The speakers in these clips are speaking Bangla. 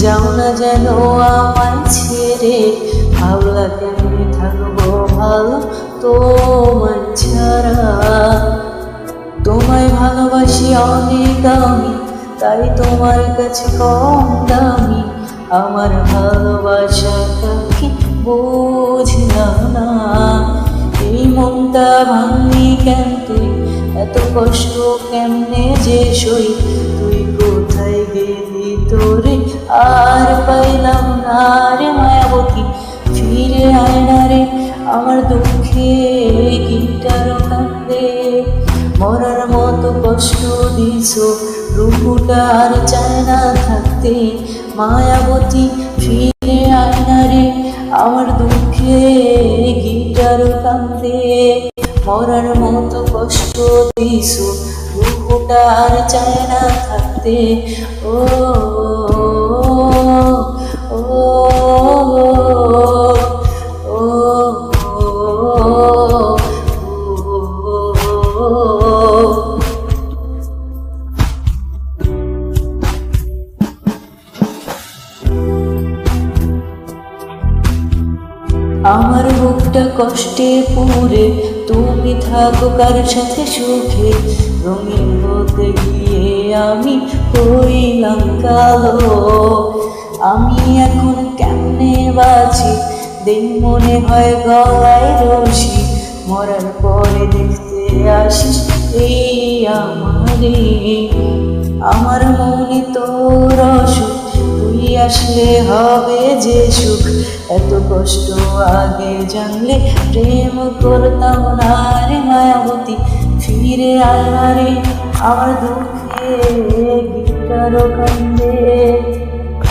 যাও না যেন আমায় ছেড়ে। ভাবলা কেমনি থাকব ভালো তোমায় ছাড়া। তোমায় ভালোবাসি অনেক আমি, তাই তোমার কাছে কম দামি। আমার ভালোবাসাটা কি বুঝলাম না। এই মনটা ভাঙলি কেন তুই এত কষ্ট কেমনে যে সই? তুই কোথায় গেলি তোরে? আর পাইলাম না রে মায়াবতী। ফিরে আয় না রে আমার দুঃখে গিটার কান্দে মরার মতো কষ্ট দিছ রূপুটা আর চায় না থাকতে। মায়াবতী, ফিরে আয় না রে আমার দুঃখে গিটার কান্দে মরার মতো কষ্ট দিছ রূপুটা আর চায় না থাকতে। ও ও আমার বুকটা কষ্টে পুরে তুমি থাকো কার সাথে সুখে। রঙিন হতে গিয়ে আমি হইলাম কালো। আমি এখন কেমনে বাঁচি? দিন মনে হয় গলায় রশি। মরার পরে দেখতে আসিস এই আমারে আমার মনে তোর অসুখ, তুই আসলে হবে যে সুখ এত কষ্ট আগে জানলে প্রেম করতাম না রে মায়াবতী। ফিরে আয় না রে আমার দুঃখে গিটার কান্দে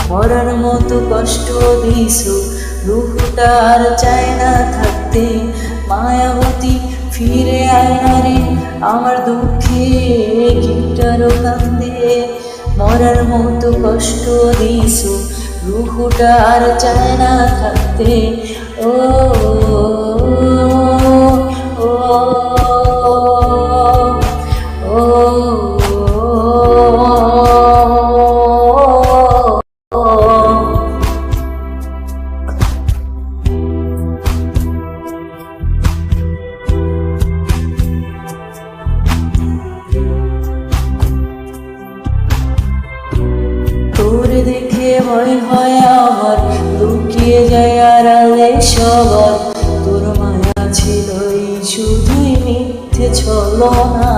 মরার মতো কষ্ট দিছো রূপটা আর চায় না থাকতে। মায়াবতী, ফিরে আয় না রে আমার দুঃখে গিটার কান্দে মরার মতো কষ্ট দিছো রুহুটা আর চায় না থাকতে ও ভয় হয় আমার, লুকিয়ে যায় আড়ালে সবার। তোর মায়া ছিল এই শুধুই মিথ্যে ছলো না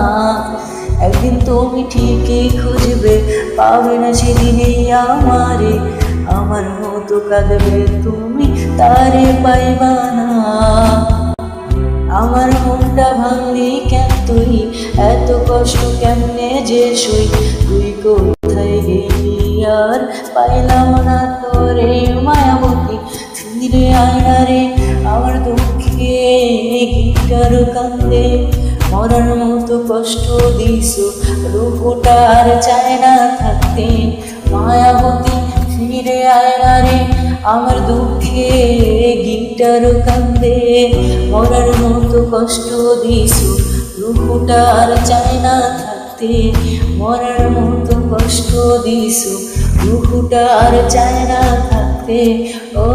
একদিন তুমি ঠিকই খুঁজবে, পাবে না সেদিনই আমারে। আমার মতো কাঁদবে তুমি, তারে পাইবা না। আমার মনটা ভাঙলি কেন তুই? এত কষ্ট কেমনে যে সই? তুই গেলি আর পাইলাম না তোরে মায়াবতী। ফিরে আয় না রে আমার দুঃখে, গিটার কান্দে মরার মতো কষ্ট দিস রূপটা আর চায় না থাকতে। মায়াবতী, ফিরে আয় না রে আমার দুঃখে, গিটার কান্দে মরার মতো কষ্ট দিস রূপটা আর চায় না থাকতে। মরার মতো কষ্ট রূপটা আর চায় না থাকতে। ও